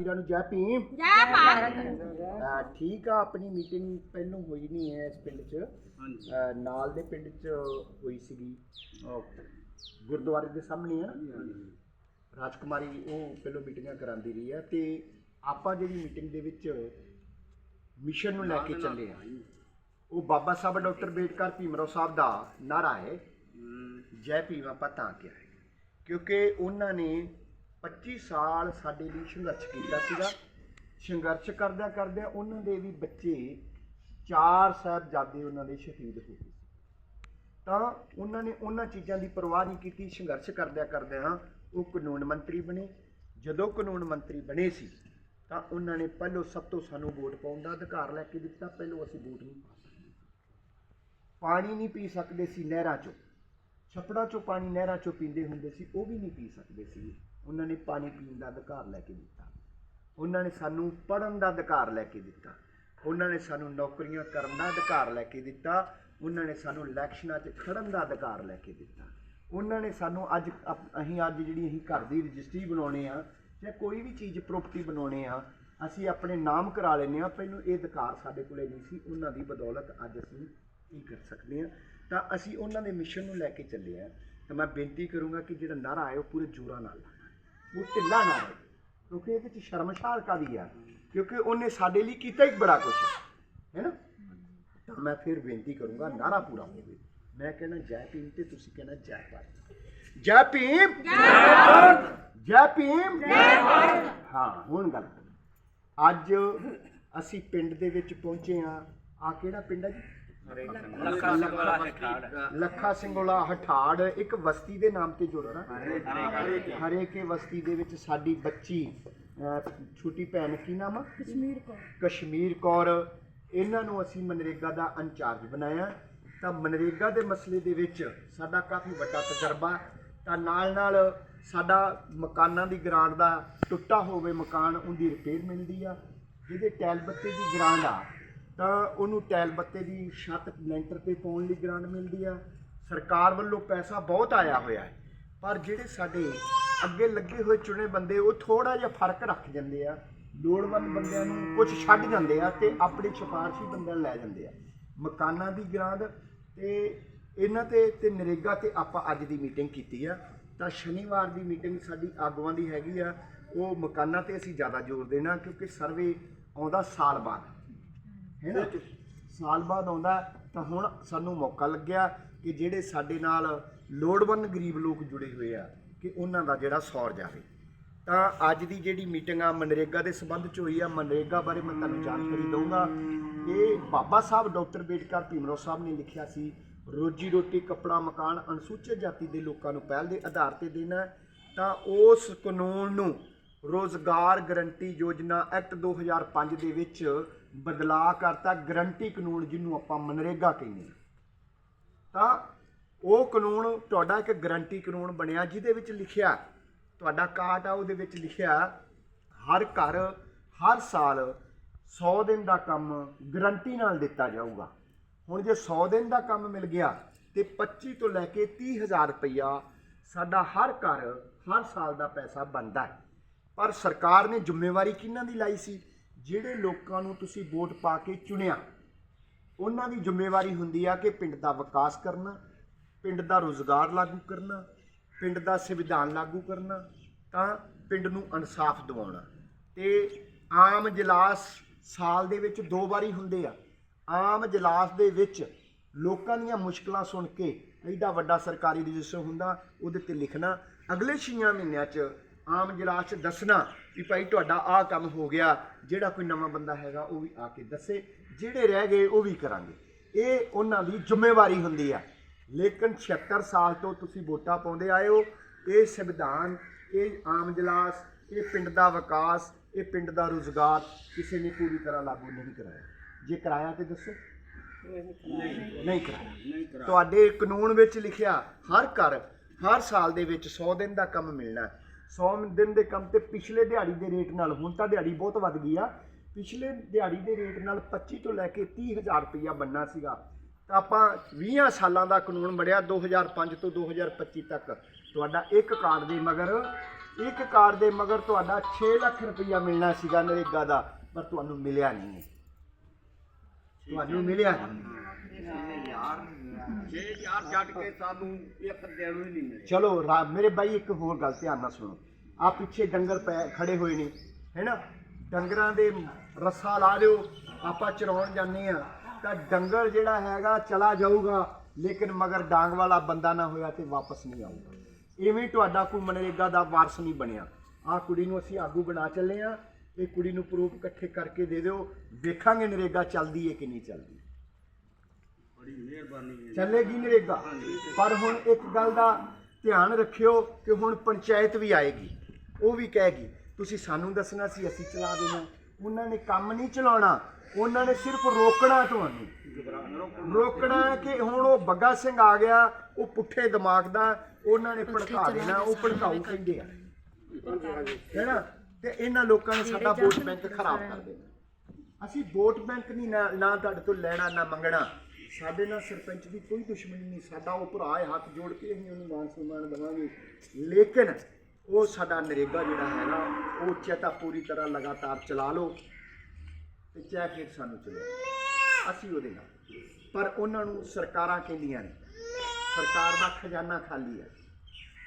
ਵੀਰਾਂ ਨੂੰ ਜੈ ਭੀਮ। ਜੈ ਭਾਰਤ। ਅਹ ਠੀਕ ਆ ਆਪਣੀ ਮੀਟਿੰਗ ਪਹਿਲੋਂ ਹੋਈ ਨਹੀਂ ਹੈ ਇਸ ਪਿੰਡ 'ਚ। ਹਾਂਜੀ। ਅਹ ਨਾਲ ਦੇ ਪਿੰਡ 'ਚ ਹੋਈ ਸੀਗੀ। ਉਹ ਗੁਰਦੁਆਰੇ ਦੇ ਸਾਹਮਣੇ ਆ ਨਾ? ਰਾਜਕੁਮਾਰੀ ਉਹ ਪਹਿਲੋਂ ਮੀਟਿੰਗਾਂ ਕਰਾਉਂਦੀ ਰਹੀ ਹੈ ਤੇ ਆਪਾਂ ਜਿਹੜੀ ਮੀਟਿੰਗ ਦੇ ਵਿੱਚ ਮਿਸ਼ਨ ਨੂੰ ਲੈ ਕੇ ਚੱਲੇ ਆ। ਉਹ ਬਾਬਾ ਸਾਹਿਬ ਡਾਕਟਰ ਬੇਟਕਰ ਭੀਮਰਾਓ ਸਾਹਿਬ ਦਾ ਨਾਰਾ ਹੈ। ਜੈ ਭੀਮ ਆਪਾਂ ਤਾਂ ਕਿਹਾ ਹੈ। ਕਿਉਂਕਿ ਉਹਨਾਂ ਨੇ 25 ਸਾਲ ਸਾਡੇ ਲਈ ਸੰਘਰਸ਼ ਕੀਤਾ ਸੀਗਾ। ਸੰਘਰਸ਼ ਕਰਦਿਆਂ ਕਰਦਿਆਂ ਉਹਨਾਂ ਦੇ ਵੀ ਬੱਚੇ ਚਾਰ ਸਾਹਿਬਜ਼ਾਦੇ ਉਹਨਾਂ ਦੇ ਸ਼ਹੀਦ ਹੋ ਗਏ। ਤਾਂ ਉਹਨਾਂ ਨੇ ਉਹਨਾਂ ਚੀਜ਼ਾਂ ਦੀ ਪਰਵਾਹ ਨਹੀਂ ਕੀਤੀ, ਸੰਘਰਸ਼ ਕਰਦਿਆਂ ਕਰਦਿਆਂ ਉਹ ਕਾਨੂੰਨ ਮੰਤਰੀ ਬਣੇ। ਜਦੋਂ ਕਾਨੂੰਨ ਮੰਤਰੀ ਬਣੇ ਸੀ, ਤਾਂ ਉਹਨਾਂ ਨੇ ਪਹਿਲੋਂ ਸਭ ਤੋਂ ਸਾਨੂੰ ਵੋਟ ਪਾਉਣ ਦਾ ਅਧਿਕਾਰ ਲੈ ਕੇ ਦਿੱਤਾ, ਪਹਿਲੋਂ ਅਸੀਂ ਵੋਟ ਨਹੀਂ ਪਾ ਸਕਦੇ। ਪਾਣੀ ਨਹੀਂ ਪੀ ਸਕਦੇ ਸੀ ਨਹਿਰਾਂ ਚੋਂ। ਛੱਪੜਾਂ ਚੋਂ ਪਾਣੀ ਨਹਿਰਾਂ ਚੋਂ ਪੀਂਦੇ ਹੁੰਦੇ ਸੀ, ਉਹ ਵੀ ਨਹੀਂ ਪੀ ਸਕਦੇ ਸੀ ਉਹਨਾਂ ਨੇ ਪਾਣੀ ਪੀਣ ਦਾ ਅਧਿਕਾਰ ਲੈ ਕੇ ਦਿੱਤਾ। ਉਹਨਾਂ ਨੇ ਸਾਨੂੰ ਪੜਨ ਦਾ ਅਧਿਕਾਰ ਲੈ ਕੇ ਦਿੱਤਾ। ਉਹਨਾਂ ਨੇ ਸਾਨੂੰ ਨੌਕਰੀਆਂ ਕਰਨ ਦਾ ਅਧਿਕਾਰ ਲੈ ਕੇ ਦਿੱਤਾ। ਉਹਨਾਂ ਨੇ ਸਾਨੂੰ ਇਲੈਕਸ਼ਨਾਂ 'ਚ ਖੜਨ ਦਾ ਅਧਿਕਾਰ ਲੈ ਕੇ ਦਿੱਤਾ। ਉਹਨਾਂ ਨੇ ਸਾਨੂੰ ਅੱਜ ਅਪ- ਅਸੀਂ ਅੱਜ ਜਿਹੜੀ ਅਸੀਂ ਘਰ ਦੀ ਰਜਿਸਟਰੀ ਬਣਾਉਣੇ ਆ ਜਾਂ ਕੋਈ ਵੀ ਚੀਜ਼ ਪ੍ਰਾਪਰਟੀ ਬਣਾਉਣੇ ਆ, ਅਸੀਂ ਆਪਣੇ ਨਾਮ ਕਰਾ ਲੈਂਦੇ ਆ। ਪਹਿਲਾਂ ਇਹ ਅਧਿਕਾਰ ਸਾਡੇ ਕੋਲੇ ਨਹੀਂ ਸੀ। ਉਹਨਾਂ ਦੀ ਬਦੌਲਤ ਅੱਜ ਅਸੀਂ ਕੀ ਕਰ ਸਕਦੇ ਆ? ਤਾਂ ਅਸੀਂ ਉਹਨਾਂ ਦੇ ਮਿਸ਼ਨ ਨੂੰ ਲੈ ਕੇ ਚੱਲੇ ਆ। ਤਾਂ ਮੈਂ ਬੇਨਤੀ ਕਰੂੰਗਾ ਕਿ ਜਿਹੜਾ ਨਾਰਾ ਹੈ ਉਹ ਪੂਰੇ ਜੋਰਾਂ ਨਾਲ ਉਹ ਢਿੱਲਾ ਨਾ ਰਹੇ ਕਿਉਂਕਿ ਇਹਦੇ ਚ ਸ਼ਰਮਸ਼ਾਰ ਕਾਦੀ ਆ। ਕਿਉਂਕਿ ਉਹਨੇ ਸਾਡੇ ਲਈ ਕੀਤਾ ਹੀ ਬੜਾ ਕੁਝ ਹੈ ਨਾ? ਤਾਂ ਮੈਂ ਫਿਰ ਬੇਨਤੀ ਕਰੂੰਗਾ ਨਾਰਾ ਪੂਰਾ ਹੋਵੇ। ਮੈਂ ਕਹਿੰਦਾ ਜੈ ਭੀਮ ਤੇ ਤੁਸੀਂ ਕਹਿੰਦਾ ਜੈ ਭਾਰਤ। ਜੈ ਭੀਮ! ਜੈ ਭੀਮ! ਹਾਂ ਹੁਣ ਗੱਲ। ਅੱਜ ਅਸੀਂ ਪਿੰਡ ਦੇ ਵਿੱਚ ਪਹੁੰਚੇ ਆ ਆ ਕਿਹੜਾ ਪਿੰਡ ਹੈ ਜੀ? ਲੱਖਾਂ ਵਾਲਾ ਹੈ ਠਾੜ ਲੱਖਾ ਸਿੰਘੋਲਾ ਹਠਾੜ ਇੱਕ ਬਸਤੀ ਦੇ ਨਾਮ ਤੇ ਜੁੜੋ ਨਾ ਹਰੇਕੇ ਬਸਤੀ ਦੇ ਵਿੱਚ ਸਾਡੀ ਬੱਚੀ ਛੋਟੀ ਭੈਣ ਕੀ ਨਾਮ ਆ? ਕਸ਼ਮੀਰ ਕੋ ਕਸ਼ਮੀਰ ਕੌਰ। ਇਹਨਾਂ ਨੂੰ ਅਸੀਂ ਮਨਰੇਗਾ ਦਾ ਇੰਚਾਰਜ ਬਣਾਇਆ। ਤਾਂ ਮਨਰੇਗਾ ਦੇ ਮਸਲੇ ਦੇ ਵਿੱਚ ਸਾਡਾ ਕਾਫੀ ਵੱਡਾ ਤਜਰਬਾ। ਤਾਂ ਨਾਲ ਨਾਲ ਸਾਡਾ ਮਕਾਨਾਂ ਦੀ ਗ੍ਰਾਂਟ ਦਾ ਟੁੱਟਾ ਹੋਵੇ ਮਕਾਨ ਉਹਦੀ ਰਿਪੇਅਰ ਮਿਲਦੀ ਆ। ਜਿਹਦੇ ਟੈਲ ਬੱਤੇ ਦੀ ਗ੍ਰਾਂਟ ਆ ਤਾਂ ਉਹਨੂੰ ਟੈਲ ਬੱਤੇ ਦੀ ਛੱਤ ਲੈਂਟਰ ਤੇ ਪਾਉਣ ਲਈ ਗ੍ਰਾਂਟ ਮਿਲਦੀ ਆ। ਸਰਕਾਰ ਵੱਲੋਂ ਪੈਸਾ ਬਹੁਤ ਆਇਆ ਹੋਇਆ ਹੈ। ਪਰ ਜਿਹੜੇ ਸਾਡੇ ਅੱਗੇ ਲੱਗੇ ਹੋਏ ਚੁਣੇ ਬੰਦੇ, ਉਹ ਥੋੜਾ ਜਿਹਾ ਫ਼ਰਕ ਰੱਖ ਜਾਂਦੇ ਆ। ਲੋੜਵੰਦ ਬੰਦਿਆਂ ਨੂੰ ਕੁਝ ਛੱਡ ਜਾਂਦੇ ਆ ਤੇ ਆਪਣੀ ਸਿਫਾਰਸ਼ੀ ਬੰਦਿਆਂ ਨੂੰ ਲੈ ਜਾਂਦੇ ਆ। ਮਕਾਨਾਂ ਦੀ ਗ੍ਰਾਂਟ ਤੇ ਇਹਨਾਂ ਤੇ ਤੇ ਨਰੇਗਾ ਤੇ ਆਪਾਂ ਅੱਜ ਦੀ ਮੀਟਿੰਗ ਕੀਤੀ ਆ। ਤਾਂ ਸ਼ਨੀਵਾਰ ਦੀ ਮੀਟਿੰਗ ਸਾਡੀ ਆਗੂਆਂ ਦੀ ਹੈਗੀ ਆ। ਉਹ ਮਕਾਨਾਂ ਤੇ ਅਸੀਂ ਜ਼ਿਆਦਾ ਜ਼ੋਰ ਦੇਣਾ ਕਿਉਂਕਿ ਸਰਵੇ ਆਉਂਦਾ ਸਾਲ ਬਾਅਦ। ਹੈ ਨਾ? ਸਾਲ ਬਾਅਦ ਆਉਂਦਾ ਤਾਂ ਹੁਣ ਸਾਨੂੰ ਮੌਕਾ ਲੱਗਿਆ ਕਿ ਜਿਹੜੇ ਸਾਡੇ ਨਾਲ ਲੋੜਵੰਦ ਗਰੀਬ ਲੋਕ ਜੁੜੇ ਹੋਏ ਆ, ਕਿ ਉਹਨਾਂ ਦਾ ਜਿਹੜਾ ਸੌਰ ਜਾਵੇ। ਤਾਂ ਅੱਜ ਦੀ ਜਿਹੜੀ ਮੀਟਿੰਗ ਆ, ਮਨਰੇਗਾ ਦੇ ਸੰਬੰਧ ਚ ਹੋਈ ਆ, ਮਨਰੇਗਾ ਬਾਰੇ ਮੈਂ ਤੁਹਾਨੂੰ ਜਾਣਕਾਰੀ ਦਊਂਗਾ। ਇਹ ਬਾਬਾ ਸਾਹਿਬ ਡਾਕਟਰ ਬੇਟਕਰ ਭੀਮਰਾਓ ਸਾਹਿਬ ਨੇ ਲਿਖਿਆ ਸੀ, ਰੋਜੀ ਰੋਟੀ, ਕੱਪੜਾ, ਮਕਾਨ ਅਨੁਸੂਚਿਤ ਜਾਤੀ ਦੇ ਲੋਕਾਂ ਨੂੰ ਪਹਿਲ ਦੇ ਆਧਾਰ ਤੇ ਦੇਣਾ ਤਾਂ ਉਸ ਕਾਨੂੰਨ ਨੂੰ ਰੋਜ਼ਗਾਰ ਗਰੰਟੀ ਯੋਜਨਾ ਐਕਟ 2005 ਦੇ ਵਿੱਚ ਬਦਲਾਅ ਕਰਤਾ ਗਰੰਟੀ ਕਾਨੂੰਨ ਜਿਹਨੂੰ ਆਪਾਂ ਮਨਰੇਗਾ ਕਹਿੰਦੇ ਹਾਂ। ਤਾਂ ਉਹ ਕਾਨੂੰਨ, ਤੁਹਾਡਾ ਇੱਕ ਗਰੰਟੀ ਕਾਨੂੰਨ ਬਣਿਆ ਜਿਹਦੇ ਵਿੱਚ ਲਿਖਿਆ ਤੁਹਾਡਾ ਕਾਰਡ ਆ, ਉਹਦੇ ਵਿੱਚ ਲਿਖਿਆ ਹਰ ਘਰ, ਹਰ ਸਾਲ 100 ਦਿਨ ਦਾ ਕੰਮ ਗਰੰਟੀ ਨਾਲ ਦਿੱਤਾ ਜਾਊਗਾ। ਹੁਣ ਜੇ 100 ਦਿਨ ਦਾ ਕੰਮ ਮਿਲ ਗਿਆ ਤੇ 25 ਤੋਂ ਲੈ ਕੇ 30000 ਰੁਪਈਆ ਸਾਡਾ ਹਰ ਘਰ, ਹਰ ਸਾਲ ਦਾ ਪੈਸਾ ਬਣਦਾ ਹੈ। ਪਰ ਸਰਕਾਰ ਨੇ ਜ਼ਿੰਮੇਵਾਰੀ ਕਿਹਨਾਂ ਦੀ ਲਾਈ ਸੀ? ਜਿਹੜੇ ਲੋਕਾਂ ਨੂੰ ਤੁਸੀਂ ਵੋਟ ਪਾ ਕੇ ਚੁਣਿਆ, ਉਹਨਾਂ ਦੀ ਜ਼ਿੰਮੇਵਾਰੀ ਹੁੰਦੀ ਆ ਕਿ ਪਿੰਡ ਦਾ ਵਿਕਾਸ ਕਰਨਾ, ਪਿੰਡ ਦਾ ਰੋਜ਼ਗਾਰ ਲਾਗੂ ਕਰਨਾ, ਪਿੰਡ ਦਾ ਸੰਵਿਧਾਨ ਲਾਗੂ ਕਰਨਾ, ਤਾਂ ਪਿੰਡ ਨੂੰ ਇਨਸਾਫ ਦਿਵਾਉਣਾ। ਤੇ ਆਮ ਜਲਾਸ ਸਾਲ ਦੇ ਵਿੱਚ ਦੋ ਵਾਰੀ ਹੁੰਦੇ ਆ। ਆਮ ਜਲਾਸ ਦੇ ਵਿੱਚ ਲੋਕਾਂ ਦੀਆਂ ਮੁਸ਼ਕਲਾਂ ਸੁਣ ਕੇ ਐਡਾ ਵੱਡਾ ਸਰਕਾਰੀ ਰਜਿਸਟਰ ਹੁੰਦਾ, ਉਹਦੇ ਤੇ ਲਿਖਣਾ, ਅਗਲੇ 6 ਮਹੀਨਿਆਂ 'ਚ ਆਮ ਜਲਾਸ 'ਚ ਦੱਸਣਾ ਵੀ ਭਾਈ ਤੁਹਾਡਾ ਆਹ ਕੰਮ ਹੋ ਗਿਆ ਜਿਹੜਾ ਕੋਈ ਨਵਾਂ ਬੰਦਾ ਹੈਗਾ ਉਹ ਵੀ ਆ ਕੇ ਦੱਸੇ ਜਿਹੜੇ ਰਹਿ ਗਏ ਉਹ ਵੀ ਕਰਾਂਗੇ। ਇਹ ਉਹਨਾਂ ਦੀ ਜ਼ਿੰਮੇਵਾਰੀ ਹੁੰਦੀ ਆ। ਲੇਕਿਨ 76 ਸਾਲ ਤੋਂ ਤੁਸੀਂ ਵੋਟਾਂ ਪਾਉਂਦੇ ਆਏ ਹੋ। ਇਹ ਸੰਵਿਧਾਨ ਇਹ ਆਮ ਜਲਾਸ ਇਹ ਪਿੰਡ ਦਾ ਵਿਕਾਸ ਇਹ ਪਿੰਡ ਦਾ ਰੋਜ਼ਗਾਰ ਕਿਸੇ ਨੇ ਪੂਰੀ ਤਰ੍ਹਾਂ ਲਾਗੂ ਨਹੀਂ ਕਰਾਇਆ। ਜੇ ਕਰਾਇਆ ਤੇ ਦੱਸੋ। ਨਹੀਂ ਕਰਾਇਆ। ਤੁਹਾਡੇ ਕਾਨੂੰਨ ਵਿੱਚ ਲਿਖਿਆ ਹਰ ਘਰ ਹਰ ਸਾਲ ਦੇ ਵਿੱਚ 100 ਦਿਨ ਦਾ ਕੰਮ ਮਿਲਣਾ। 100 ਦਿਨ ਦੇ ਕੰਮ ਤੇ ਪਿਛਲੇ ਦਿਹਾੜੀ ਦੇ ਰੇਟ ਨਾਲ ਹੁਣ ਤਾਂ ਦਿਹਾੜੀ ਬਹੁਤ ਵੱਧ ਗਈ ਆ। ਪਿਛਲੇ ਦਿਹਾੜੀ ਦੇ ਰੇਟ ਨਾਲ 25 ਤੋਂ ਲੈ ਕੇ 30000 ਰੁਪਈਆ ਬੰਨਾ ਸੀਗਾ। ਤਾਂ ਆਪਾਂ 20 ਸਾਲਾਂ ਦਾ ਕਾਨੂੰਨ ਬਣਿਆ 2005 ਤੋਂ 2025 ਤੱਕ। ਤੁਹਾਡਾ ਇੱਕ ਕਾਰਡ ਦੇ ਮਗਰ ਇੱਕ ਕਾਰਡ ਦੇ ਮਗਰ ਤੁਹਾਡਾ 6 ਲੱਖ ਰੁਪਈਆ ਮਿਲਣਾ ਸੀਗਾ ਨਰੇਗਾ ਦਾ ਪਰ ਤੁਹਾਨੂੰ ਮਿਲਿਆ ਨਹੀਂ। ਤੁਹਾਨੂੰ ਮਿਲਿਆ ਨਹੀਂ। ਜੇ ਯਾਰ ਛੱਡ ਕੇ ਸਾਨੂੰ ਇੱਕ ਦੇਣ ਹੀ ਨਹੀਂ ਚਲੋ, ਰਾ- ਮੇਰੇ ਬਾਈ ਇੱਕ ਹੋਰ ਗੱਲ ਧਿਆਨ ਨਾਲ ਸੁਣੋ। ਆ ਪਿੱਛੇ ਡੰਗਰ ਪੈ, ਖੜੇ ਹੋਏ ਨੇ ਹੈਨਾ ਡੰਗਰਾਂ ਦੇ ਰੱਸਾ ਲਾ ਦਿਓ, ਆਪਾਂ ਚਰਾਉਣ ਜਾਂਦੇ ਆ ਤਾਂ ਡੰਗਰ ਜਿਹੜਾ ਹੈਗਾ ਚਲਾ ਜਾਊਗਾ, ਲੇਕਿਨ ਮਗਰ ਡਾਂਗ ਵਾਲਾ ਬੰਦਾ ਨਾ ਹੋਇਆ ਤੇ ਵਾਪਸ ਨਹੀਂ ਆਊਗਾ। ਇਵੇਂ ਤੁਹਾਡਾ ਕੋਈ ਮਨਰੇਗਾ ਦਾ ਵਾਰਸ ਨਹੀਂ ਬਣਿਆ। ਆ ਕੁੜੀ ਨੂੰ ਅਸੀਂ ਆਗੂ ਬਣਾ ਚੱਲੇ ਆ ਇਹ ਕੁੜੀ ਨੂੰ ਪ੍ਰੂਫ ਇਕੱਠੇ ਕਰਕੇ ਦੇ ਦਿਓ। ਵੇਖਾਂਗੇ ਨਰੇਗਾ ਚੱਲਦੀ ਹੈ ਕਿ ਨਹੀਂ ਚੱਲਦੀ। ਬੜੀ ਮਿਹਰਬਾਨੀ ਹੈ ਚੱਲੇਗੀ ਨਰੇਗਾ। ਪਰ ਹੁਣ ਇੱਕ ਗੱਲ ਦਾ ਧਿਆਨ ਰੱਖਿਓ ਕਿ ਹੁਣ ਪੰਚਾਇਤ ਵੀ ਆਏਗੀ। ਉਹ ਵੀ ਕਹੇਗੀ ਤੁਸੀਂ ਸਾਨੂੰ ਦੱਸਣਾ ਸੀ ਅਸੀਂ ਚਲਾ ਦੇਣਾ। ਉਹਨਾਂ ਨੇ ਕੰਮ ਨਹੀਂ ਚਲਾਉਣਾ। ਉਹਨਾਂ ਨੇ ਸਿਰਫ ਰੋਕਣਾ ਤੁਹਾਨੂੰ। ਰੋਕਣਾ ਹੈ ਕਿ ਹੁਣ ਉਹ ਬੱਗਾ ਸਿੰਘ ਆ ਗਿਆ ਉਹ ਪੁੱਠੇ ਦਿਮਾਗ ਦਾ ਉਹਨਾਂ ਨੇ ਭੜਕਾ ਦੇਣਾ ਉਹ ਭੜਕਾਊ ਕਹਿੰਦੇ ਆ। ਹੈਨਾ? ਤੇ ਇਹਨਾਂ ਲੋਕਾਂ ਨੇ ਸਾਡਾ ਵੋਟ ਬੈਂਕ ਖਰਾਬ ਕਰ ਦੇਣਾ। ਅਸੀਂ ਵੋਟ ਬੈਂਕ ਨਹੀਂ ਨਾ ਨਾ ਤੁਹਾਡੇ ਤੋਂ ਲੈਣਾ ਨਾ ਮੰਗਣਾ। ਸਾਡੇ ਨਾਲ ਸਰਪੰਚ ਦੀ ਕੋਈ ਦੁਸ਼ਮਣੀ ਨਹੀਂ, ਸਾਡਾ ਉਹ ਭਰਾ ਹੈ, ਹੱਥ ਜੋੜ ਕੇ ਅਸੀਂ ਉਹਨੂੰ ਮਾਨ ਸਨਮਾਨ ਦੇਵਾਂਗੇ। ਲੇਕਿਨ ਉਹ ਸਾਡਾ ਨਰੇਗਾ ਜਿਹੜਾ ਹੈ ਨਾ, ਉਹ ਚੇਤਾ ਪੂਰੀ ਤਰ੍ਹਾਂ ਲਗਾਤਾਰ ਚਲਾ ਲਓ ਤੇ ਚਾਹੇ ਫਿਰ ਸਾਨੂੰ ਚਲੇ। ਅਸੀਂ ਉਹਦੇ ਨਾਲ। ਪਰ ਉਹਨਾਂ ਨੂੰ ਸਰਕਾਰਾਂ ਕਹਿੰਦੀਆਂ ਨੇ, ਸਰਕਾਰ ਦਾ ਖਜ਼ਾਨਾ ਖਾਲੀ ਹੈ।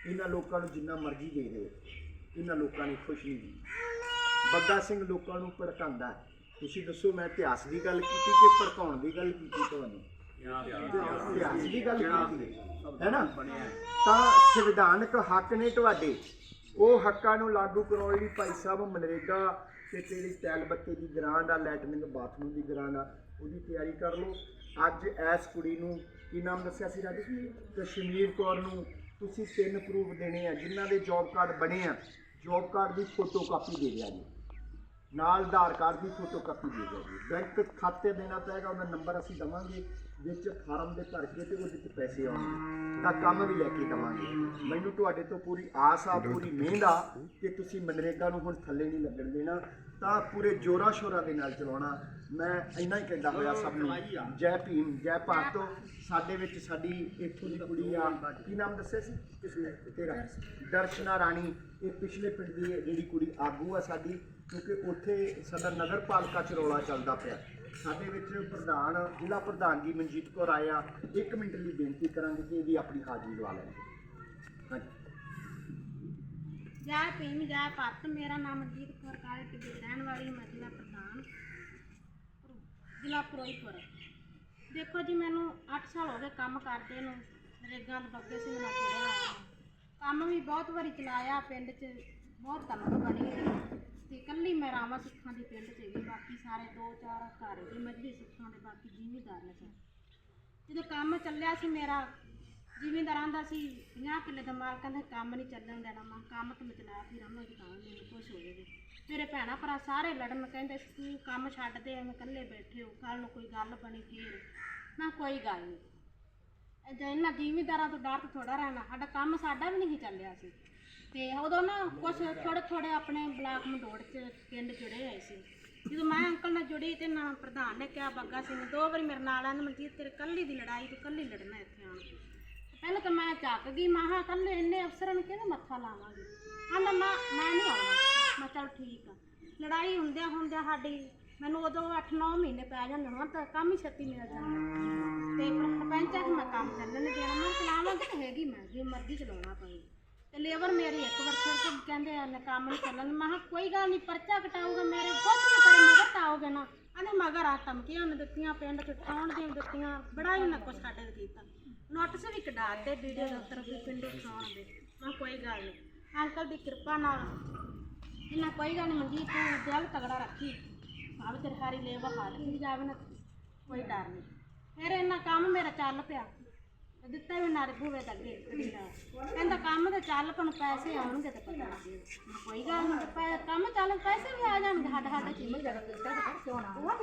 ਇਹਨਾਂ ਲੋਕਾਂ ਨੂੰ ਜਿੰਨਾ ਮਰਜ਼ੀ ਦੇ ਦਿਓ, ਇਹਨਾਂ ਲੋਕਾਂ ਨੇ ਖੁਸ਼ ਨਹੀਂ ਦੀ ਬੱਗਾ ਸਿੰਘ ਲੋਕਾਂ ਨੂੰ ਭੜਕਾਉਂਦਾ ਹੈ। ਤੁਸੀਂ ਦੱਸੋ, ਮੈਂ ਇਤਿਹਾਸ ਦੀ ਗੱਲ ਕੀਤੀ ਕਿ ਭੜਕਾਉਣ ਦੀ ਗੱਲ ਕੀਤੀ ਤੁਹਾਨੂੰ? ਇਤਿਹਾਸ ਦੀ ਗੱਲ ਕੀਤੀ ਹੈ ਨਾ? ਤਾਂ ਸੰਵਿਧਾਨਕ ਹੱਕ ਨੇ ਤੁਹਾਡੇ। ਉਹ ਹੱਕਾਂ ਨੂੰ ਲਾਗੂ ਕਰਾਉਣ ਲਈ ਭਾਈ ਸਾਹਿਬ ਮਨਰੇਗਾ ਤੇ ਤੇਰੀ ਤੈਲ ਬੱਤੇ ਦੀ ਗ੍ਰਾਂਟ ਆ, ਲੈਟਰਿੰਗ ਬਾਥਰੂਮ ਦੀ ਗ੍ਰਾਂਡ ਆ, ਉਹਦੀ ਤਿਆਰੀ ਕਰ ਲਓ। ਅੱਜ ਐਸ ਕੁੜੀ ਨੂੰ ਕੀ ਨਾਮ ਦੱਸਿਆ ਸੀ ਰਾਜੇ ਕਸ਼ਮੀਰ ਕੌਰ ਨੂੰ ਤੁਸੀਂ ਤਿੰਨ ਪ੍ਰੂਫ ਦੇਣੇ ਆ, ਜਿਨ੍ਹਾਂ ਦੇ ਜੌਬ ਕਾਰਡ ਬਣੇ ਆ। ਜੌਬ ਕਾਰਡ ਦੀ ਫੋਟੋ ਕਾਪੀ ਦੇ ਦਿਆ ਜੀ। ਨਾਲ ਆਧਾਰ ਕਾਰਡ ਦੀ ਫੋਟੋ ਕਾਪੀ ਦੇ ਦਿਓ ਬੈਂਕ ਖਾਤੇ ਦੇਣਾ ਪਏਗਾ ਉਹਦਾ ਨੰਬਰ ਅਸੀਂ ਦਵਾਂਗੇ ਵਿੱਚ ਫਾਰਮ ਦੇ ਭਰ ਕੇ ਤੇ ਉਹਦੇ ਵਿੱਚ ਪੈਸੇ ਆਉਣਗੇ। ਤਾਂ ਕੰਮ ਵੀ ਲੈ ਕੇ ਦਵਾਂਗੇ। ਮੈਨੂੰ ਤੁਹਾਡੇ ਤੋਂ ਪੂਰੀ ਆਸ ਆ ਪੂਰੀ ਮਿਹਨਤ ਆ ਕਿ ਤੁਸੀਂ ਮਨਰੇਗਾ ਨੂੰ ਹੁਣ ਥੱਲੇ ਨਹੀਂ ਲੱਗਣ ਦੇਣਾ। ਤਾਂ ਪੂਰੇ ਜੋਰਾ ਸ਼ੋਰਾ ਦੇ ਨਾਲ ਚਲਾਉਣਾ ਮੈਂ ਇੰਨਾ ਹੀ ਕਹਿੰਦਾ ਹੋਇਆ ਸਭ ਨੂੰ। ਜੈ ਭੀਮ, ਜੈ ਭਾਰਤੋ। ਸਾਡੇ ਵਿੱਚ ਸਾਡੀ ਇੱਥੋਂ ਦੀ ਕੁੜੀ ਆ। ਕੀ ਨਾਮ ਦੱਸਿਆ ਸੀ? ਕਿਸਨੇ? ਤੇਰਾ। ਦਰਸ਼ਨਾ ਰਾਣੀ। ਇਹ ਪਿਛਲੇ ਪਿੰਡ ਦੀ ਜਿਹੜੀ ਕੁੜੀ ਆਗੂ ਆ ਸਾਡੀ, ਕਿਉਂਕਿ ਉੱਥੇ ਸਾਡਾ ਨਗਰ ਪਾਲਿਕਾ ਚ ਰੌਲਾ ਚੱਲਦਾ ਪਿਆ। ਸਾਡੇ ਵਿੱਚ ਪ੍ਰਧਾਨ, ਜ਼ਿਲ੍ਹਾ ਪ੍ਰਧਾਨ ਜੀ ਮਨਜੀਤ ਕੌਰ ਆਇਆ ਇੱਕ ਮਿੰਟ ਲਈ ਬੇਨਤੀ ਕਰਾਂਗੇ ਕਿ ਇਹਦੀ ਆਪਣੀ ਹਾਜ਼ਰੀ ਲਵਾ ਲੈਣ। ਹਾਂਜੀ। ਜੈ ਭੀਮ ਜੈ ਭਾਰਤ ਮੇਰਾ ਨਾਮ ਅਜੀਤ ਕੌਰ ਕਾਲੇ ਟਿੱਬੀ ਰਹਿਣ ਵਾਲੀ ਮੈਂ ਜ਼ਿਲ੍ਹਾ ਪ੍ਰਧਾਨ ਜ਼ਿਲ੍ਹਾ ਫਿਰੋਜ਼ਪੁਰ। ਦੇਖੋ ਜੀ, ਮੈਨੂੰ 8 ਸਾਲ ਹੋ ਗਏ ਕੰਮ ਕਰਦੇ ਨੂੰ। ਨਰੇਗਾ ਦੇ ਬੱਗੇ ਸਿੰਘ ਨਾਲ ਜੁੜਿਆ ਕੰਮ ਵੀ ਬਹੁਤ ਵਾਰੀ ਚਲਾਇਆ ਪਿੰਡ 'ਚ। ਬਹੁਤ ਤਨਖ ਬਣੀ ਤੇ ਇਕੱਲੀ ਮੈਂ ਰਾਮਾ ਸਿੱਖਾਂ ਦੀ ਪਿੰਡ 'ਚ ਹੈਗੀ ਬਾਕੀ ਸਾਰੇ ਦੋ ਚਾਰ ਘਰ ਦੇ ਮੱਝੀ ਸਿੱਖਾਂ ਦੇ, ਬਾਕੀ ਜ਼ਿਮੀਦਾਰ ਨੇ ਸਾਰੇ ਜਦੋਂ ਕੰਮ ਚੱਲਿਆ ਸੀ ਮੇਰਾ ਜ਼ਿਮੀਂਦਾਰਾਂ ਦਾ ਸੀ 50 ਕਿੱਲੇ ਦਾ ਮਾਲ, ਕਹਿੰਦਾ ਕੰਮ ਨਹੀਂ ਚੱਲਣ ਦੇਣਾ, ਮੈਂ ਕੰਮ ਤੇ ਮੈਂ ਚਲਾ ਕੇ ਤਾਂ ਮੈਨੂੰ ਕੁਛ ਹੋ ਜਾਵੇ ਮੇਰੇ ਭੈਣਾਂ ਭਰਾ ਸਾਰੇ ਲੜਨ ਕਹਿੰਦੇ ਸੀ, ਤੂੰ ਕੰਮ ਛੱਡ ਦੇ, ਐਵੇਂ ਇਕੱਲੇ ਬੈਠੇ ਹੋ ਕੱਲ ਨੂੰ ਕੋਈ ਗੱਲ ਬਣੀ ਫੇਰ। ਨਾ ਕੋਈ ਗੱਲ ਨਹੀਂ ਜੇ ਇਹਨਾਂ ਜ਼ਿਮੀਂਦਾਰਾਂ ਤੋਂ ਡਰ ਥੋੜਾ ਰਹਿਣਾ ਸਾਡਾ ਕੰਮ ਸਾਡਾ ਵੀ ਨਹੀਂ ਚੱਲਿਆ ਸੀ। ਤੇ ਉਦੋਂ ਨਾ ਕੁਛ ਥੋੜੇ ਥੋੜੇ ਆਪਣੇ ਬਲਾਕ ਮੰਡੋੜ ਚ ਪਿੰਡ ਜੁੜੇ ਹੋਏ ਸੀ। ਜਦੋਂ ਮੈਂ ਅੰਕਲ ਨਾਲ ਜੁੜੀ ਤੇ ਨਾ ਪ੍ਰਧਾਨ ਨੇ ਕਿਹਾ ਬੱਗਾ ਸਿੰਘ ਨੇ ਦੋ ਵਾਰੀ ਮੇਰੇ ਨਾਲ ਆਂਦਾ ਮਨਜੀਤ, ਤੇਰੇ ਕੱਲੀ ਦੀ ਲੜਾਈ ਤੂੰ ਕੱਲੀ ਲੜਨਾ ਇੱਥੇ ਆਣ ਕੇ ਪਹਿਲਾਂ ਤਾਂ ਮੈਂ ਚੱਕ ਗਈ, ਮੈਂ ਹਾਂ ਕੱਲੇ ਇੰਨੇ ਅਫਸਰਾਂ ਨੂੰ ਕਿਹਦੇ ਮੱਥਾ ਲਾਵਾਂਗੀ? ਆਂਦਾ ਨਾ ਮੈਂ ਨਹੀਂ ਆਉਣਾ। ਮੈਂ ਚੱਲ ਠੀਕ ਆ। ਲੜਾਈ ਹੁੰਦਿਆਂ ਹੁੰਦਿਆਂ ਸਾਡੀ ਮੈਨੂੰ ਉਦੋਂ 8-9 ਮਹੀਨੇ ਪੈ ਜਾਂਦੇ ਹੁਣ ਤਾਂ ਕੰਮ ਹੀ ਛੱਤੀ ਮਿਲ ਜਾਂਦਾ। ਤੇ ਸਰਪੰਚ ਆ ਮੈਂ ਕੰਮ ਚੱਲਣ ਨਹੀਂ ਦੇਣਾ ਮੈਂ ਚਲਾਵਾਂਗੀ ਤਾਂ ਹੈਗੀ ਮੈਂ, ਜੇ ਮਰਜ਼ੀ ਚਲਾਉਣਾ ਪਈ ਤੇ ਲੇਬਰ ਮੇਰੀ ਇੱਕ ਵਰਕਰ ਫਿਰ ਕਹਿੰਦੇ ਆ ਨਾ ਕੰਮ ਨਹੀਂ ਚੱਲਣ ਮੈਂ ਕਿਹਾ ਕੋਈ ਗੱਲ ਨਹੀਂ, ਪਰਚਾ ਕਟਾਊਗਾ ਮੇਰੇ, ਕੁਛ ਨਹੀਂ ਕਰੇ, ਮਗਰ ਤਾਂ ਨਾ। ਆਨੇ ਮਗਰ ਆ ਧਮਕੀਆਂ ਨੇ ਦਿੱਤੀਆਂ, ਪਿੰਡ ਚ ਠਾਉਣ ਦੀਆਂ ਦਿੱਤੀਆਂ, ਬੜਾ ਹੀ ਨਾ ਕੁਛ ਸਾਡੇ ਕੀਤਾ। ਨੋਟਿਸ ਵੀ ਕਢਾਤੇ ਵੀਡੀਓ ਦੇ ਉੱਤਰ ਵੀ ਪਿੰਡੋਂ ਠਾਉਣ ਦੇ। ਮੈਂ ਕੋਈ ਗੱਲ ਨਹੀਂ। ਅੰਕਲ ਦੀ ਕਿਰਪਾ ਨਾਲ। ਇਹਨਾਂ ਕੋਈ ਗੱਲ ਨਹੀਂ ਮਨਜੀਤ ਤੂੰ ਦਿਲ ਤਗੜਾ ਰੱਖੀ। ਭਾਵੇਂ ਤੇਰੀ ਸਾਰੀ ਲੇਬਰ ਹਾਲ ਨਹੀਂ ਜਾਵੇ ਨਾ ਕੋਈ ਡਰ ਨਹੀਂ। ਫਿਰ ਇਹਨਾਂ ਕੰਮ ਮੇਰਾ ਚੱਲ ਪਿਆ। ਤੇ ਦਿੱਤਾ ਵੀ ਨਾਰੇ ਭੂਵੇ ਦਾ ਅੱਗੇ ਕਹਿੰਦਾ ਕੰਮ ਤੇ ਚੱਲ ਪਣ ਪੈਸੇ ਆਉਣਗੇ ਤੇ ਪਤਾ ਲੱਗੇ ਕੋਈ ਗੱਲ ਨਹੀਂ ਪੈ- ਕੰਮ ਚੱਲ ਪੈਸੇ ਵੀ ਆ ਜਾਣਗੇ ਸਾਡਾ ਸਾਡਾ ਚੀਜ਼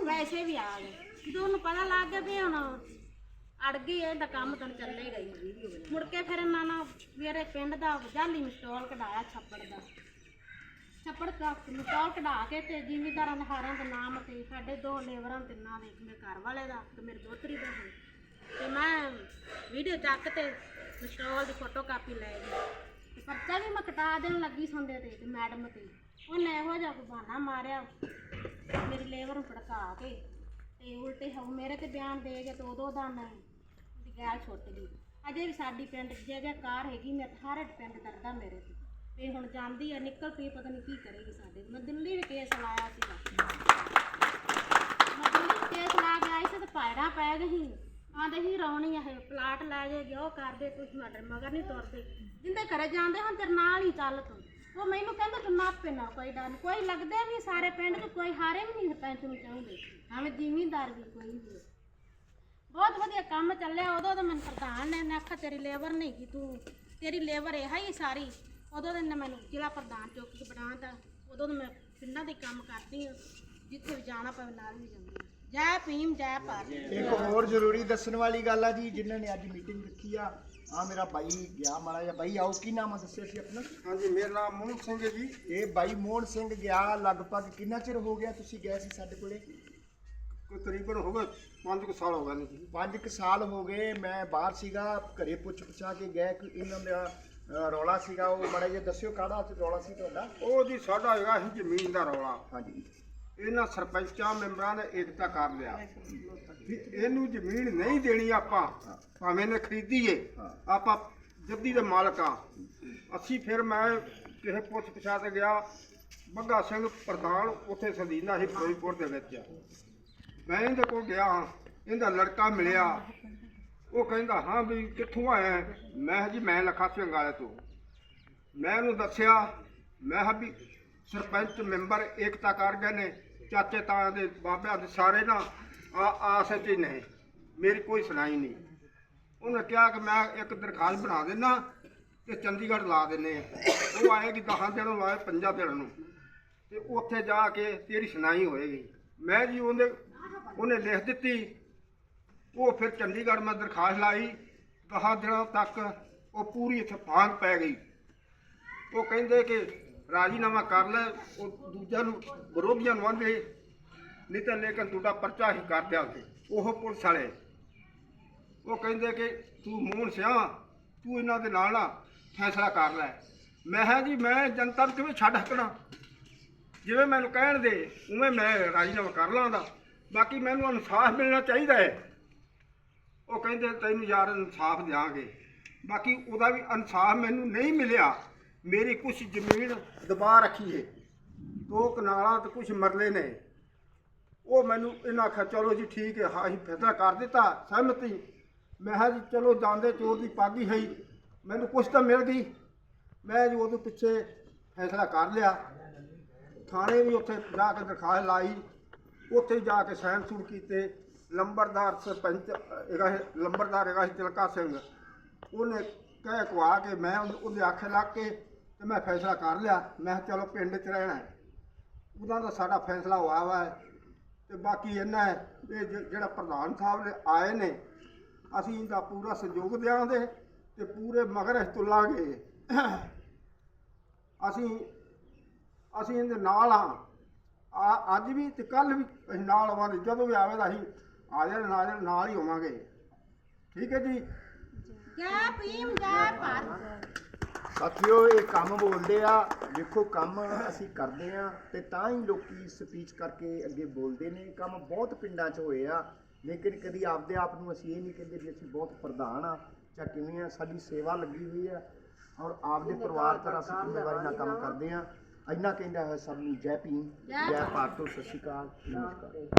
ਪੈਸੇ ਵੀ ਆ ਗਏ। ਜਦੋਂ ਉਹਨੂੰ ਪਤਾ ਲੱਗ ਗਿਆ ਵੀ ਹੁਣ ਅੜ ਗਈ ਤਾਂ ਕੰਮ ਤਾਂ ਚੱਲੇ ਗਈ ਮੁੜ ਕੇ ਫਿਰ ਇਹਨਾਂ ਨਾਲ ਮੇਰੇ ਪਿੰਡ ਦਾ ਜਾਲੀ ਮਸਟੋਲ ਕਢਾਇਆ ਛੱਪੜ ਦਾ। ਛੱਪੜ ਦਾ ਮਸਟੋਲ ਕਢਾ ਕੇ ਤੇ ਜ਼ਿਮੀਦਾਰਾਂ ਦੇ ਹਾਰਿਆਂ ਦੇ ਨਾਮ ਤੇ ਸਾਡੇ ਦੋ ਲੇਬਰਾਂ ਤਿੰਨਾਂ ਨਾਂ ਦੇ ਮੇਰੇ ਘਰ ਵਾਲੇ ਦਾ ਤੇ ਮੇਰੇ ਦੋਤਰੀ ਦਾ ਸੀ ਤੇ ਮੈਂ ਵੀਡੀਓ ਚੱਕ ਤੇ ਮਸਟੋਲ ਦੀ ਫੋਟੋ ਕਾਪੀ ਲੈ ਗਈ। ਤੇ ਪਰਚਾ ਵੀ ਮੈਂ ਕਟਾ ਦੇਣ ਲੱਗੀ ਸੰਦੇ ਤੇ ਤੇ ਮੈਡਮ ਤੇ। ਉਹਨੇ ਇਹੋ ਜਿਹਾ ਕੋਈ ਬਹਾਨਾ ਮਾਰਿਆ, ਮੇਰੀ ਲੇਬਰ ਨੂੰ ਫੜਕਾ ਕੇ। ਤੇ ਉਲਟੇ ਹੋ ਮੇਰੇ ਤੇ ਬਿਆਨ ਦੇ ਗਏ ਤੇ ਉਦੋਂ ਦਾ ਮੈਂ ਦੀ ਗੈਲ ਛੁੱਟ ਗਈ। ਅਜੇ ਵੀ ਸਾਡੀ ਪਿੰਡ ਜੇ ਜਿਹਾ ਕਾਰ ਹੈਗੀ ਮੇਰੇ ਸਾਰੇ ਪਿੰਡ ਕਰਦਾ ਮੇਰੇ ਤੇ। ਤੇ ਹੁਣ ਜਾਂਦੀ ਆ, ਨਿਕਲ ਪਈ, ਪਤਾ ਨਹੀਂ ਕੀ ਕਰੇਗੀ ਸਾਡੇ ਮੈਂ ਦਿੱਲੀ ਵੀ ਕੇਸ ਲਾਇਆ ਸੀਗਾ। ਮੈਂ ਦਿੱਲੀ ਵੀ ਕੇਸ ਲਾ ਕੇ ਆਈ ਸੀ ਤੇ ਪਾਇੜਾ ਪੈ ਗਈ ਆਂਦੇ ਹੀ ਰੌਣੀ ਇਹ ਪਲਾਟ ਲੈ ਜੇ ਜੋ ਕਰਦੇ ਕੁਛ ਮਟਰ ਮਗਰ ਨਹੀਂ ਤੁਰਦੇ। ਜਿੰਦੇ ਘਰੇ ਜਾਂਦੇ ਹਨ ਤੇਰੇ ਨਾਲ ਹੀ ਚੱਲ ਤੂੰ। ਉਹ ਮੈਨੂੰ ਕਹਿੰਦਾ ਤੂੰ ਨਾਪੇ ਨਾ ਕੋਈ ਡਰ ਕੋਈ ਲੱਗਦੇ ਵੀ ਸਾਰੇ ਪਿੰਡ 'ਚ, ਕੋਈ ਹਾਰੇ ਵੀ ਨਹੀਂ ਸਰਪੰਚ ਨੂੰ ਚਾਹੁੰਦੇ ਐਵੇਂ ਜ਼ਿਮੀਂਦਾਰ ਵੀ ਕੋਈ ਵੀ ਬਹੁਤ ਵਧੀਆ ਕੰਮ ਚੱਲਿਆ, ਉਦੋਂ ਤਾਂ ਮੈਨੂੰ ਪ੍ਰਧਾਨ ਨੇ ਨੇ ਆਖਿਆ ਤੇਰੀ ਲੇਬਰ ਨਹੀਂ ਕੀ ਤੂੰ, ਤੇਰੀ ਲੇਬਰ ਇਹ ਹੀ ਸਾਰੀ। ਉਦੋਂ ਦੇ ਮੈਨੂੰ ਜ਼ਿਲ੍ਹਾ ਪ੍ਰਧਾਨ ਚੌਕੀ ਬਣਾਤਾ ਉਦੋਂ ਤਾਂ ਮੈਂ ਪਿੰਡਾਂ ਦੇ ਕੰਮ ਕਰਦੀ ਹਾਂ, ਜਿੱਥੇ ਵੀ ਜਾਣਾ ਪਵੇ ਨਾਲ ਵੀ ਜਾਂਦੀ ਹਾਂ। ਜੈ ਭੀਮ, ਜੈ ਭਾਰਤ। ਇੱਕ ਹੋਰ ਜ਼ਰੂਰੀ ਦੱਸਣ ਵਾਲੀ ਗੱਲ ਆ ਜੀ, ਜਿਨ੍ਹਾਂ ਨੇ ਅੱਜ ਮੀਟਿੰਗ ਰੱਖੀ ਆ ਆ ਮੇਰਾ ਬਾਈ ਗਿਆ ਮਾੜਾ ਜਿਹਾ। ਬਾਈ ਆਓ ਕੀ ਨਾਮ ਆ ਦੱਸਿਆ ਸੀ ਆਪਣਾ? ਹਾਂਜੀ ਮੇਰਾ ਨਾਮ ਮੋਹਨ ਸਿੰਘ ਹੈ ਜੀ। ਇਹ ਬਾਈ ਮੋਹਨ ਸਿੰਘ ਗਿਆ ਲਗਭਗ ਕਿੰਨਾ ਚਿਰ ਹੋ ਗਿਆ ਤੁਸੀਂ ਗਏ ਸੀ ਸਾਡੇ ਕੋਲੇ? ਕੋਈ ਤਕਰੀਬਨ ਹੋ ਗਏ 5 ਕੁ ਸਾਲ ਹੋ ਗਏ ਨੇ ਜੀ। 5 ਸਾਲ ਹੋ ਗਏ ਮੈਂ ਬਾਹਰ ਸੀਗਾ ਘਰੇ ਪੁੱਛ ਪੁਛਾ ਕੇ ਗਿਆ ਕਿ ਇਹਨਾਂ ਦਾ ਅ, ਰੌਲਾ ਸੀਗਾ ਉਹ ਮਾੜਾ ਜਿਹਾ ਦੱਸਿਓ ਕਾਹਦਾ ਰੌਲਾ ਸੀ ਤੁਹਾਡਾ? ਉਹ ਜੀ ਸਾਡਾ ਹੈਗਾ ਸੀ ਜ਼ਮੀਨ ਦਾ ਰੌਲਾ। ਹਾਂਜੀ। ਇਹਨਾਂ ਸਰਪੰਚਾਂ ਮੈਂਬਰਾਂ ਨੇ ਏਕਤਾ ਕਰ ਲਿਆ ਵੀ ਇਹਨੂੰ ਜ਼ਮੀਨ ਨਹੀਂ ਦੇਣੀ ਆਪਾਂ, ਭਾਵੇਂ ਨੇ ਖਰੀਦੀਏ। ਆਪਾਂ ਜੱਦੀ ਦੇ ਮਾਲਕ ਆ। ਅਸੀਂ ਫਿਰ ਮੈਂ ਕਿਸੇ ਪੁੱਛ ਪਛਾ ਗਿਆ। ਬੱਗਾ ਸਿੰਘ ਪ੍ਰਧਾਨ ਉੱਥੇ ਸੰਦੀਨਾ ਸੀ ਫਿਰੋਜ਼ਪੁਰ ਦੇ ਵਿੱਚ। ਮੈਂ ਇਹਦੇ ਕੋਲ ਗਿਆ, ਇਹਦਾ ਲੜਕਾ ਮਿਲਿਆ। ਉਹ ਕਹਿੰਦਾ, ਹਾਂ ਵੀ ਕਿੱਥੋਂ ਆਇਆ? ਮੈਂ ਕਿਹਾ, ਜੀ, ਮੈਂ ਲੱਖਾ ਸਿੰਘ ਵਾਲੇ ਤੋਂ। ਮੈਂ ਉਹਨੂੰ ਦੱਸਿਆ, ਮੈਂ ਹਾਂ ਵੀ ਸਰਪੰਚ ਮੈਂਬਰ ਏਕਤਾ ਕਰ ਗਏ ਨੇ। ਚਾਚੇ ਤਾਇਆ ਦੇ ਬਾਬਿਆਂ ਦੇ ਸਾਰੇ ਨਾ ਆ ਆਸ ਚ ਹੀ ਨੇ। ਮੇਰੀ ਕੋਈ ਸੁਣਾਈ ਨਹੀਂ। ਉਹਨੇ ਕਿਹਾ ਕਿ ਮੈਂ ਇੱਕ ਦਰਖਾਸਤ ਬਣਾ ਦਿੰਦਾ ਤੇ ਚੰਡੀਗੜ੍ਹ ਲਾ ਦਿੰਦੇ ਆ। ਉਹ ਆਏਗੀ 10 ਦਿਨ ਨੂੰ ਆਏ, ਪੰਜਾਂ ਦਿਨ ਨੂੰ। ਤੇ ਉੱਥੇ ਜਾ ਕੇ ਤੇਰੀ ਸੁਣਾਈ ਹੋਏਗੀ। ਮੈਂ ਜੀ ਉਹਨੇ ਉਹਨੇ ਲਿਖ ਦਿੱਤੀ। ਉਹ ਫਿਰ ਚੰਡੀਗੜ੍ਹ ਮੈਂ ਦਰਖਾਸਤ ਲਾਈ। 10 ਦਿਨਾਂ ਤੱਕ ਉਹ ਪੂਰੀ ਇੱਥੇ ਭਾਂਗ ਪੈ ਗਈ। ਉਹ ਕਹਿੰਦੇ ਕਿ ਰਾਜੀਨਾਮਾ ਕਰ ਲੈ, ਉਹ ਦੂਜਿਆਂ ਨੂੰ, ਵਿਰੋਧੀਆਂ ਨੂੰ ਆਂਦੇ ਨਹੀਂ ਤਾਂ ਲੇਕਿਨ ਤੁਹਾਡਾ ਪਰਚਾ ਹੀ ਕਰ ਦਿਆਂਗੇ ਉਹ ਪੁਲਿਸ ਵਾਲੇ। ਉਹ ਕਹਿੰਦੇ ਕਿ ਤੂੰ ਮੋਹਨ ਸਿਆ, ਤੂੰ ਇਹਨਾਂ ਦੇ ਨਾਲ ਨਾ ਫੈਸਲਾ ਕਰ ਲੈ। ਮੈਂ ਕਿਹਾ ਜੀ, ਮੈਂ ਜਨਤਾ ਨੂੰ ਕਿਵੇਂ ਛੱਡ ਹਕਣਾ? ਜਿਵੇਂ ਮੈਨੂੰ ਕਹਿਣ ਦੇ, ਉਵੇਂ ਮੈਂ ਰਾਜੀਨਾਮਾ ਕਰ ਲਾਂਗਾ ਬਾਕੀ ਮੈਨੂੰ ਇਨਸਾਫ ਮਿਲਣਾ ਚਾਹੀਦਾ ਹੈ। ਉਹ ਕਹਿੰਦੇ, ਤੈਨੂੰ ਯਾਰ ਇਨਸਾਫ ਦਿਆਂਗੇ। ਬਾਕੀ ਉਹਦਾ ਵੀ ਇਨਸਾਫ ਮੈਨੂੰ ਨਹੀਂ ਮਿਲਿਆ। ਮੇਰੀ ਕੁਝ ਜ਼ਮੀਨ ਦਬਾ ਰੱਖੀ ਏ। ਦੋ ਕਨਾਲਾਂ ਤੇ ਕੁਝ ਮਰਲੇ ਨੇ। ਉਹ ਮੈਨੂੰ ਇਹਨਾਂ ਆਖਿਆ, ਚਲੋ ਜੀ ਠੀਕ ਹੈ ਹਾਂ ਅਸੀਂ ਫੈਸਲਾ ਕਰ ਦਿੱਤਾ, ਸਹਿਮਤੀ ਮੈਂ ਕਿਹਾ ਜੀ, ਚਲੋ ਜਾਂਦੇ ਚੋਰ ਦੀ ਪਾਗੀ ਹੈ ਮੈਨੂੰ ਕੁਝ ਤਾਂ ਮਿਲ ਗਈ। ਮੈਂ ਜੀ ਉਹਦੇ ਪਿੱਛੇ ਫੈਸਲਾ ਕਰ ਲਿਆ। ਥਾਣੇ ਵੀ ਉੱਥੇ ਜਾ ਕੇ ਦਰਖਾਸਤ ਲਾਈ। ਉੱਥੇ ਜਾ ਕੇ ਸਹਿਣ ਸੂਰ ਕੀਤੇ। ਲੰਬਰਦਾਰ ਸਰਪੰਚ, ਹੈਗਾ ਇਹ ਲੰਬਰਦਾਰ ਹੈਗਾ ਸੀ ਤਿਲਕਾ ਸਿੰਘ। ਉਹਨੇ ਕਹਿ ਕੁਆ ਕੇ ਮੈਂ ਉਹਦੇ ਆਖੇ ਲੱਗ ਕੇ ਤੇ ਮੈਂ ਫੈਸਲਾ ਕਰ ਲਿਆ। ਮੈਂ ਕਿਹਾ ਚਲੋ ਪਿੰਡ 'ਚ ਰਹਿਣਾ ਹੈ। ਉਹਦਾ ਤਾਂ ਸਾਡਾ ਫੈਸਲਾ ਹੋਇਆ ਵਾ ਹੈ ਤੇ ਬਾਕੀ ਇਹਨਾਂ ਹੈ ਇਹ ਜ- ਜਿਹੜਾ ਪ੍ਰਧਾਨ ਸਾਹਿਬ ਨੇ ਆਏ ਨੇ, ਅਸੀਂ ਇਹਦਾ ਪੂਰਾ ਸਹਿਯੋਗ ਦਿਆਂਗੇ ਤੇ ਪੂਰੇ ਮਗਰ ਅਸੀਂ ਤੁਲਾਂਗੇ। ਅਸੀਂ ਅਸੀਂ ਇਹਦੇ ਨਾਲ ਆ ਆ- ਅੱਜ ਵੀ ਤੇ ਕੱਲ ਵੀ ਅਸੀਂ ਨਾਲ ਆਵਾਂਗੇ। ਜਦੋਂ ਵੀ ਆਵੇ ਤਾਂ ਅਸੀਂ ਆ ਜਾਣ, ਨਾਲ ਨਾਲ ਹੀ ਹੋਵਾਂਗੇ। ਠੀਕ ਹੈ ਜੀ? ਜੈ ਭੀਮ, ਜੈ ਭਾਰਤ। ਸਾਥੀਓ ਇਹ ਕੰਮ ਬੋਲਦੇ ਆ। ਦੇਖੋ ਕੰਮ ਅਸੀਂ ਕਰਦੇ ਆ ਤੇ ਤਾਂ ਹੀ ਲੋਕੀ ਸਪੀਚ ਕਰਕੇ ਅੱਗੇ ਬੋਲਦੇ ਨੇ। ਕੰਮ ਬਹੁਤ ਪਿੰਡਾਂ 'ਚ ਹੋਏ ਆ। ਲੇਕਿਨ ਕਦੀ ਆਪਦੇ ਆਪ ਨੂੰ ਅਸੀਂ ਇਹ ਨਹੀਂ ਕਹਿੰਦੇ ਵੀ ਅਸੀਂ ਬਹੁਤ ਪ੍ਰਧਾਨ ਆ ਜਾਂ ਕਿਵੇਂ ਆ। ਸਾਡੀ ਸੇਵਾ ਲੱਗੀ ਹੋਈ ਆ ਔਰ ਆਪਦੇ ਪਰਿਵਾਰ ਤਰ੍ਹਾਂ ਅਸੀਂ ਜ਼ਿੰਮੇਵਾਰੀ ਨਾਲ ਕੰਮ ਕਰਦੇ ਆ। ਇੰਨਾ ਕਹਿੰਦਾ ਹੋਇਆ ਸਭ ਨੂੰ ਜੈ ਭੀਮ। ਜੈ ਜੈ ਭਾਰਤ ਸਤਿ ਸ਼੍ਰੀ ਅਕਾਲ। ਨਮਸਕਾਰ।